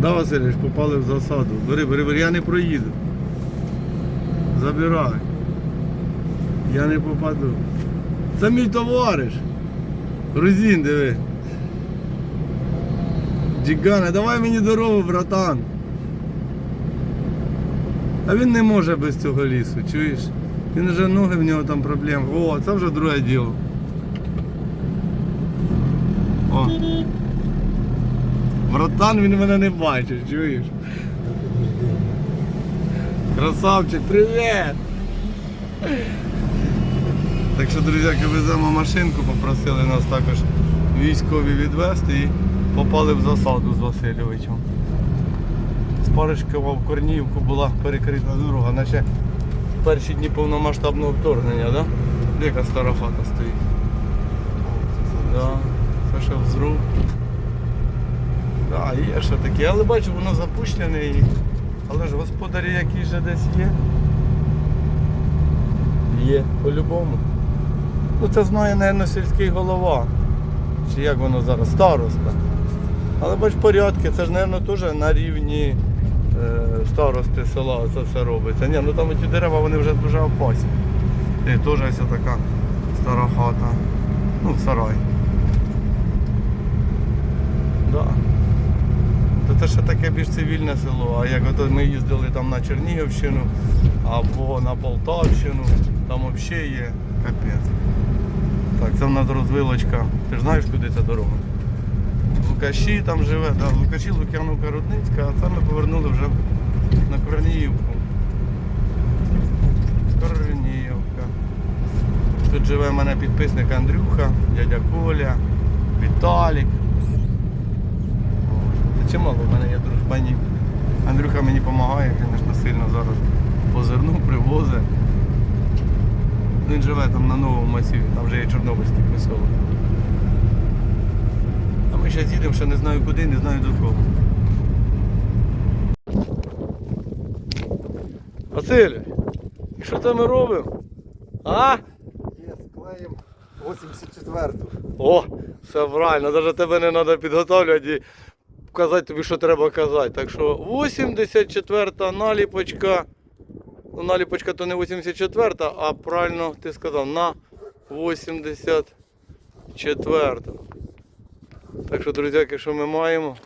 Да, Васильович, попали в засаду. Бери, бери, бери, я не проїду. Забирай. Я не попаду. Це мій товариш. Грузин, диви. Джигане, давай мені дорогу, братан. А він не може без цього лісу, чуєш? Він вже ноги в нього там проблем. О, це вже друге діло. О. Братан, він мене не бачить, чуєш? Красавчик, привіт! Так що, друзяки, веземо машинку, попросили нас також військові відвезти і попали в засаду з Васильовичем. З Паришкова в Корнівку була перекрита дорога, наче перші дні повномасштабного вторгнення, да? Яка стара хата стоїть? Да. Це ще взру. Да, є ще таке, але бачу, воно запущене, і... але ж господарі які же десь є. Є, по-любому. Ну це знає, мабуть, сільський голова. Чи як воно зараз? Староста. Але бач порядки, це ж, мабуть, теж на рівні е, старости села це все робиться. Ні, ну там ті дерева вони вже дуже опасні. І теж ось така стара хата. Ну, сарай. Да. Це ще таке більш цивільне село. А як ото ми їздили там на Чернігівщину або на Полтавщину, там взагалі є капець. Так, це в нас розвилочка. Ти ж знаєш, куди ця дорога? Лукаші там живе, да, Лукаші, Лук'яновка, Рудницька, а це ми повернули вже на Корніївку. Корніївка. Тут живе в мене підписник Андрюха, дядя Коля, Віталік. Чимало в мене є дружбанів. Андрюха мені допомагає, звісно, сильно зараз по зерну привозить. Він живе там на новому масиві, там вже є Чорнобильський поселок. А ми зараз їдемо, ще не знаю куди, не знаю до кого. Василь, і що там ми робимо? А? Є, склеїмо 84-ту. О, все правильно, навіть тебе не треба підготовлювати казати тобі, що треба казати. Так що 84-та наліпочка. Ну, наліпочка то не 84-та, а правильно ти сказав, на 84-та. Так що, друзяки, що ми маємо?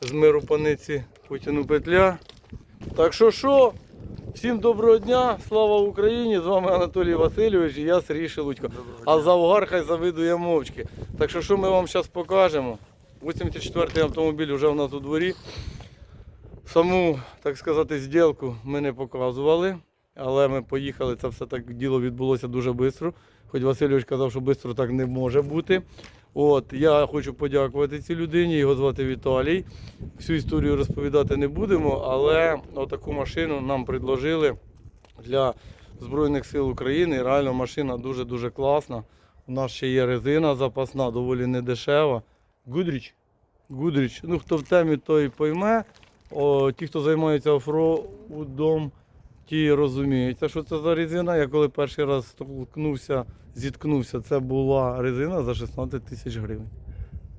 З миру паниці Путіну петля. Так що що? Всім доброго дня, слава Україні! З вами Анатолій Васильович і я Сергій Шелудько. А завгар хай завидує мовчки. Так що що ми вам зараз покажемо? 84-й автомобіль вже у нас у дворі. Саму, так сказати, зділку ми не показували, але ми поїхали, це все так діло відбулося дуже швидко. Хоч Васильович казав, що швидко так не може бути. От, я хочу подякувати цій людині, його звати Віталій. Всю історію розповідати не будемо, але отаку машину нам предложили для Збройних сил України. Реально машина дуже-дуже класна. У нас ще є резина запасна, доволі недешева. Гудріч. Гудріч. Ну, хто в темі, той пойме. О, ті, хто займається офроудом, ті розуміють. Це що це за резина? Я коли перший раз столкнувся, зіткнувся, це була резина за 16 тисяч гривень.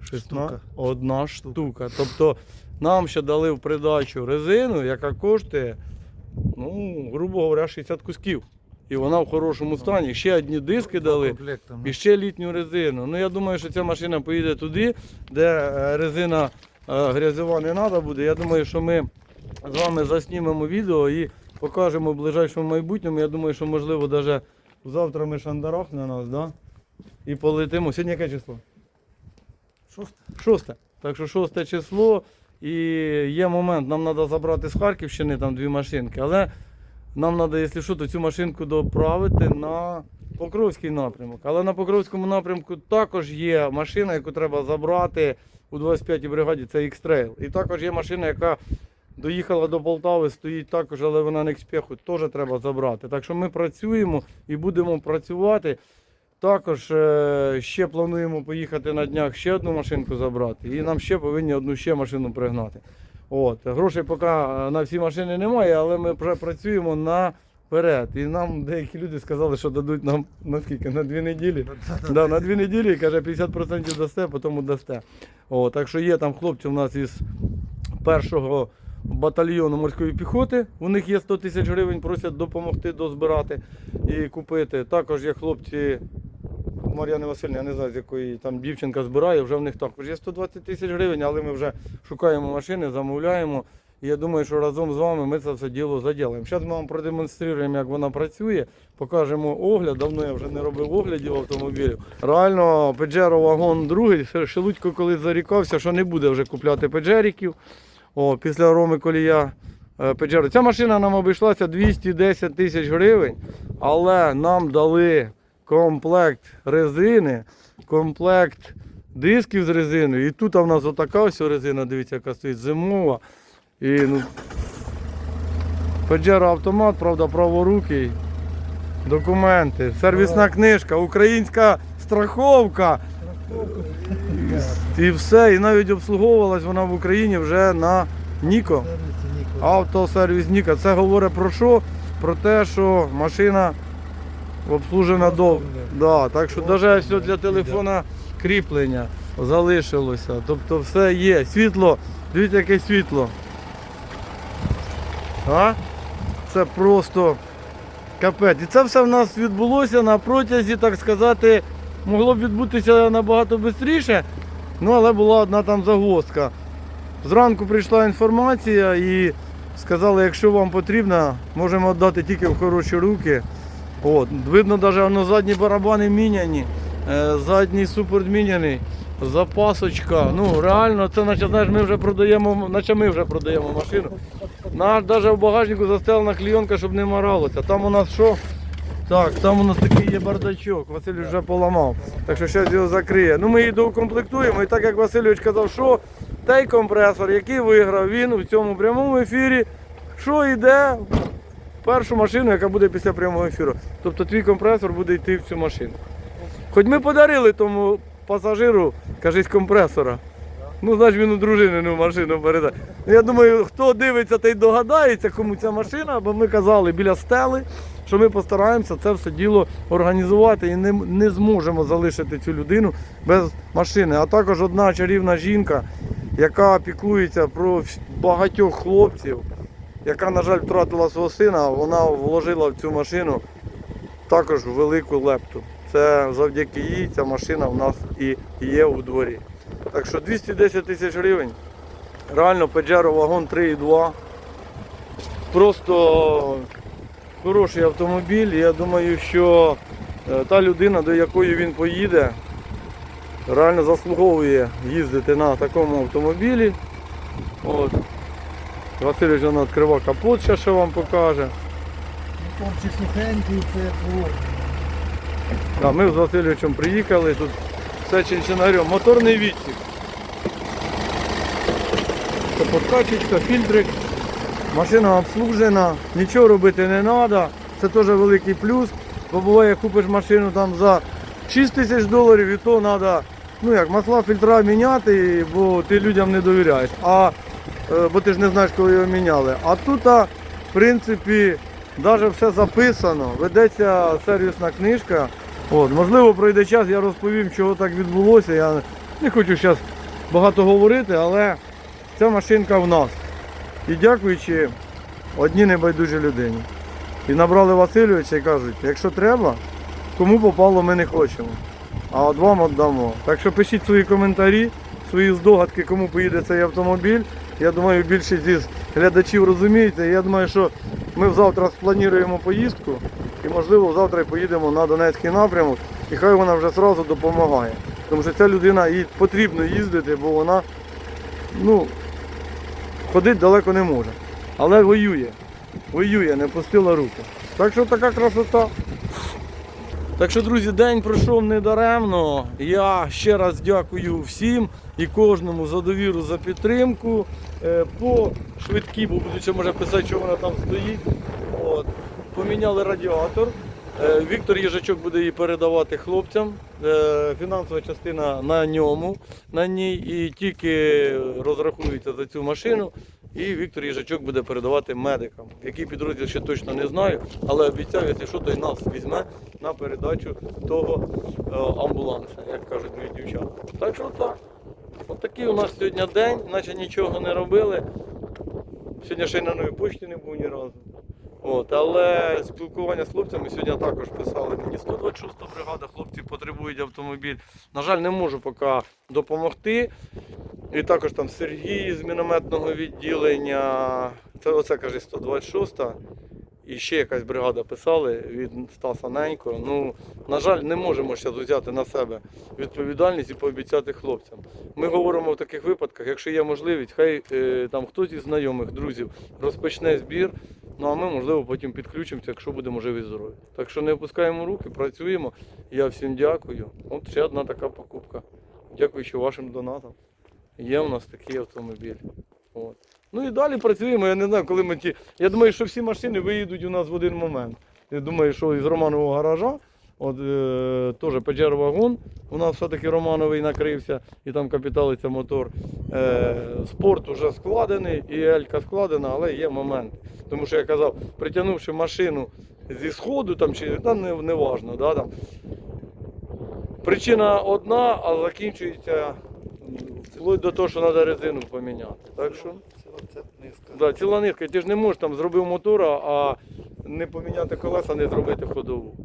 Штука. Одна штука. Тобто нам ще дали в придачу резину, яка коштує, ну, грубо говоря, 60 кусків. І вона в хорошому стані. Ще одні диски дали. І ще літню резину. Ну я думаю, що ця машина поїде туди, де е, резина е, грязьова не треба буде. Я думаю, що ми з вами заснімемо відео і покажемо в ближайшому майбутньому. Я думаю, що можливо навіть завтра ми шандарах на нас, да? І полетимо. Сьогодні яке число? Шосте. Шосте. Так що шосте число. І є момент, нам треба забрати з Харківщини там дві машинки, але нам треба, якщо що, то цю машинку доправити на Покровський напрямок. Але на Покровському напрямку також є машина, яку треба забрати у 25-й бригаді, це X-Trail. І також є машина, яка доїхала до Полтави, стоїть також, але вона не експеху, теж треба забрати. Так що ми працюємо і будемо працювати. Також е, ще плануємо поїхати на днях ще одну машинку забрати. І нам ще повинні одну ще машину пригнати. От. Грошей поки е, на всі машини немає, але ми вже працюємо наперед. І нам деякі люди сказали, що дадуть нам на скільки? На дві неділі. Да, на дві неділі, каже, 50% дасте, потім дасте. О, так що є там хлопці у нас із першого батальйону морської піхоти. У них є 100 тисяч гривень, просять допомогти дозбирати і купити. Також є хлопці. Мар'яни Васильівни, я не знаю, з якої там дівчинка збирає, вже в них також є 120 тисяч гривень, але ми вже шукаємо машини, замовляємо. І я думаю, що разом з вами ми це все діло заділимо. Зараз ми вам продемонструємо, як вона працює, покажемо огляд. Давно я вже не робив оглядів автомобілів. Реально, Peugeot вагон другий. Шелудько колись зарікався, що не буде вже купляти педжеріків. О, після Роми Колія е, Peugeot. Ця машина нам обійшлася 210 тисяч гривень, але нам дали комплект резини, комплект дисків з резиною. І тут в нас отака ось резина, дивіться, яка стоїть зимова. І, ну, Peugeot автомат, правда, праворукий. Документи, сервісна книжка, українська страховка. І все, і навіть обслуговувалась вона в Україні вже на Ніко. Автосервіс Ніка. Це говорить про що? Про те, що машина обслужена довго. Да, так що навіть все для телефона кріплення залишилося. Тобто все є. Світло, дивіться, яке світло. А? Це просто капець. І це все в нас відбулося на протязі, так сказати, могло б відбутися набагато швидше. Ну, але була одна там загвоздка. Зранку прийшла інформація і сказали, якщо вам потрібно, можемо віддати тільки в хороші руки. От. Видно, навіть воно задні барабани міняні, е, задній супорт міняний, запасочка. Ну, реально, це наче знаєш, ми вже продаємо, наче ми вже продаємо машину. Наш навіть в багажнику застелена клійонка, щоб не моралося. Там у нас що? Так, там у нас такий є бардачок, Василь вже поламав. Так що зараз його закриє. Ну ми її доукомплектуємо. І так як Васильович казав, що той компресор, який виграв, він у цьому прямому ефірі, що йде першу машину, яка буде після прямого ефіру. Тобто твій компресор буде йти в цю машину. Хоч ми подарили тому пасажиру, кажись, компресора. Ну, значить він у дружини не в машину передає. Ну, Я думаю, хто дивиться, той догадається, кому ця машина, бо ми казали біля стели, що ми постараємося це все діло організувати і не, не зможемо залишити цю людину без машини. А також одна чарівна жінка, яка піклується про багатьох хлопців, яка, на жаль, втратила свого сина, вона вложила в цю машину також велику лепту. Це завдяки їй ця машина в нас і є у дворі. Так що 210 тисяч гривень. Реально Pajero вагон 3,2. Просто хороший автомобіль. Я думаю, що е, та людина, до якої він поїде, реально заслуговує їздити на такому автомобілі. От. Васильович вона відкриває капот, ще що вам покаже. Моторчик сухенький, це твор. Ми з Васильовичем приїхали, тут все чинчинарем. Моторний відсік. Подкачечка, фільтрик. Машина обслужена, нічого робити не треба. Це теж великий плюс. Бо буває, купиш машину там за 6 тисяч доларів і то треба ну як, масла фільтра міняти, бо ти людям не довіряєш. А, бо ти ж не знаєш, коли його міняли. А тут, в принципі, навіть все записано, ведеться сервісна книжка. От, можливо, пройде час, я розповім, чого так відбулося. Я не хочу зараз багато говорити, але ця машинка в нас. І дякуючи одній небайдужій людині. І набрали Васильовича і кажуть, якщо треба, кому попало, ми не хочемо. А от вам віддамо. Так що пишіть свої коментарі, свої здогадки, кому поїде цей автомобіль. Я думаю, більшість із глядачів розумієте. Я думаю, що ми завтра сплануємо поїздку і, можливо, завтра поїдемо на Донецький напрямок, і хай вона вже одразу допомагає. Тому що ця людина їй потрібно їздити, бо вона ну, ходити далеко не може. Але воює. Воює, не пустила руки. Так що така красота. Так що, друзі, день пройшов недаремно. Я ще раз дякую всім і кожному за довіру, за підтримку. Е, По швидкій, бо будуть ще може писати, що вона там стоїть. От. Поміняли радіатор. Е, Віктор Їжачок буде її передавати хлопцям. Е, Фінансова частина на ньому, на ній, і тільки розрахується за цю машину. І Віктор Їжачок буде передавати медикам. Який підрозділ ще точно не знаю, але обіцяю, якщо що, той нас візьме на передачу того е, амбуланса, як кажуть мої дівчата. Так що так. От такий у нас сьогодні день, наче нічого не робили. Сьогодні ще й на новій почті не був ні разу. От, але спілкування з хлопцями сьогодні також писали мені 126 бригада, хлопці потребують автомобіль. На жаль, не можу поки допомогти. І також там Сергій з мінометного відділення. Це оце каже 126. І ще якась бригада писали від Стаса Ненько. Ну, на жаль, не можемо зараз взяти на себе відповідальність і пообіцяти хлопцям. Ми говоримо в таких випадках, якщо є можливість, хай е, там хтось із знайомих, друзів розпочне збір. Ну а ми, можливо, потім підключимося, якщо будемо живі і здорові. Так що не опускаємо руки, працюємо. Я всім дякую. От ще одна така покупка. Дякуючи вашим донатам. Є у нас такий автомобіль. От. Ну і далі працюємо. Я не знаю, коли ми ті. Я думаю, що всі машини виїдуть у нас в один момент. Я думаю, що із Романового гаража, от е, теж Pajero вагон, у нас все-таки Романовий накрився, і там капіталиться мотор. Е, спорт вже складений, і Елька складена, але є момент. Тому що я казав, притягнувши машину зі сходу, там, чи там не, не важно, да, там, причина одна, а закінчується вплоть до того, що треба резину поміняти. Так що. Це низка. Да, ціла нитка, ти ж не можеш там зробив мотора, а не поміняти колеса, не зробити ходову.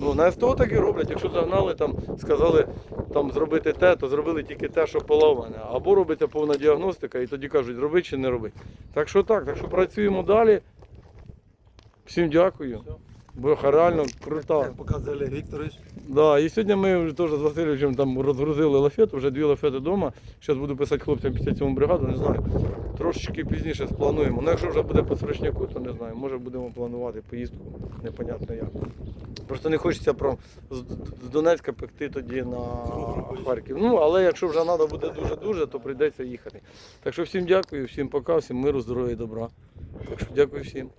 Ну, на СТО так і роблять. Якщо загнали, там, сказали там, зробити те, то зробили тільки те, що поламане. Або робиться повна діагностика, і тоді кажуть, робити чи не робити. Так що так, так що працюємо далі. Всім дякую. Бо реально крута. Як показує Олег Вікторович. Да, і сьогодні ми вже теж з Васильовичем там розгрузили лафету, вже дві лафети вдома. Зараз буду писати хлопцям 57 бригаду, не знаю. Трошечки пізніше сплануємо. Ну якщо вже буде по срочняку, то не знаю. Може будемо планувати поїздку, непонятно як. Просто не хочеться про з, з Донецька пекти тоді на Харків. Ну, але якщо вже треба буде дуже-дуже, то прийдеться їхати. Так що всім дякую, всім пока, всім миру, здоров'я і добра. Так що дякую всім.